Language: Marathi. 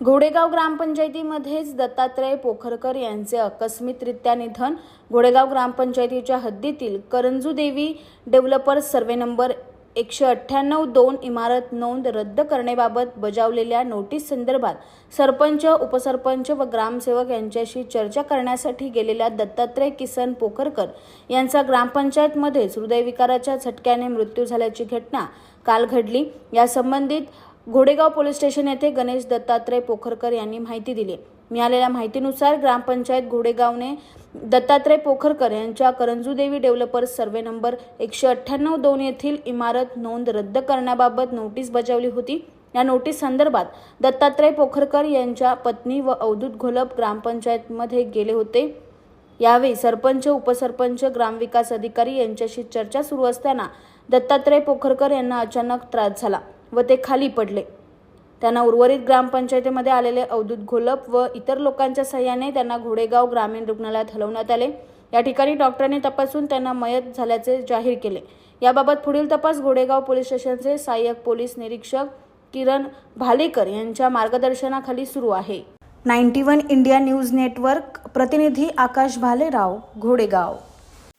घोडेगाव ग्रामपंचायतीमध्येच दत्तात्रय पोखरकर यांचे आकस्मिकरित्या निधन. घोडेगाव ग्रामपंचायतीच्या हद्दीतील Karanjudevi developers developer survey number एकशे अठ्ठ्याण्णव दोन इमारत नोंद रद्द करण्याबाबत बजावलेल्या नोटीस संदर्भात सरपंच उपसरपंच व ग्रामसेवक यांच्याशी चर्चा करण्यासाठी गेलेल्या दत्तात्रय किसन पोखरकर यांचा ग्रामपंचायतमध्येच हृदयविकाराच्या झटक्याने मृत्यू झाल्याची घटना काल घडली. या संबंधित घोडेगाव पोलीस स्टेशन येथे गणेश दत्तात्रय पोखरकर यांनी माहिती दिली. मिळालेल्या माहितीनुसार ग्रामपंचायत घोडेगावने दत्तात्रय पोखरकर यांच्या करंजूदेवी डेव्हलपर्स सर्वे नंबर एकशे अठ्ठ्याण्णव दोन येथील इमारत नोंद रद्द करण्याबाबत नोटीस बजावली होती. या नोटीस संदर्भात दत्तात्रय पोखरकर यांच्या पत्नी व अवधूत घोलप ग्रामपंचायतमध्ये गेले होते. यावेळी सरपंच उपसरपंच ग्रामविकास अधिकारी यांच्याशी चर्चा सुरू असताना दत्तात्रय पोखरकर यांना अचानक त्रास झाला. व ते खाली पडले. त्यांना उर्वरित ग्रामपंचायतीमध्ये आलेले अवधूत घोलप व इतर लोकांच्या सहाय्याने त्यांना घोडेगाव ग्रामीण रुग्णालयात हलवण्यात आले. या ठिकाणी डॉक्टरांनी तपासून त्यांना मयत झाल्याचे जाहीर केले. याबाबत पुढील तपास घोडेगाव पोलीस स्टेशनचे सहाय्यक पोलीस निरीक्षक किरण भालेकर यांच्या मार्गदर्शनाखाली सुरू आहे. Ninety one India news network प्रतिनिधी आकाश भालेराव घोडेगाव.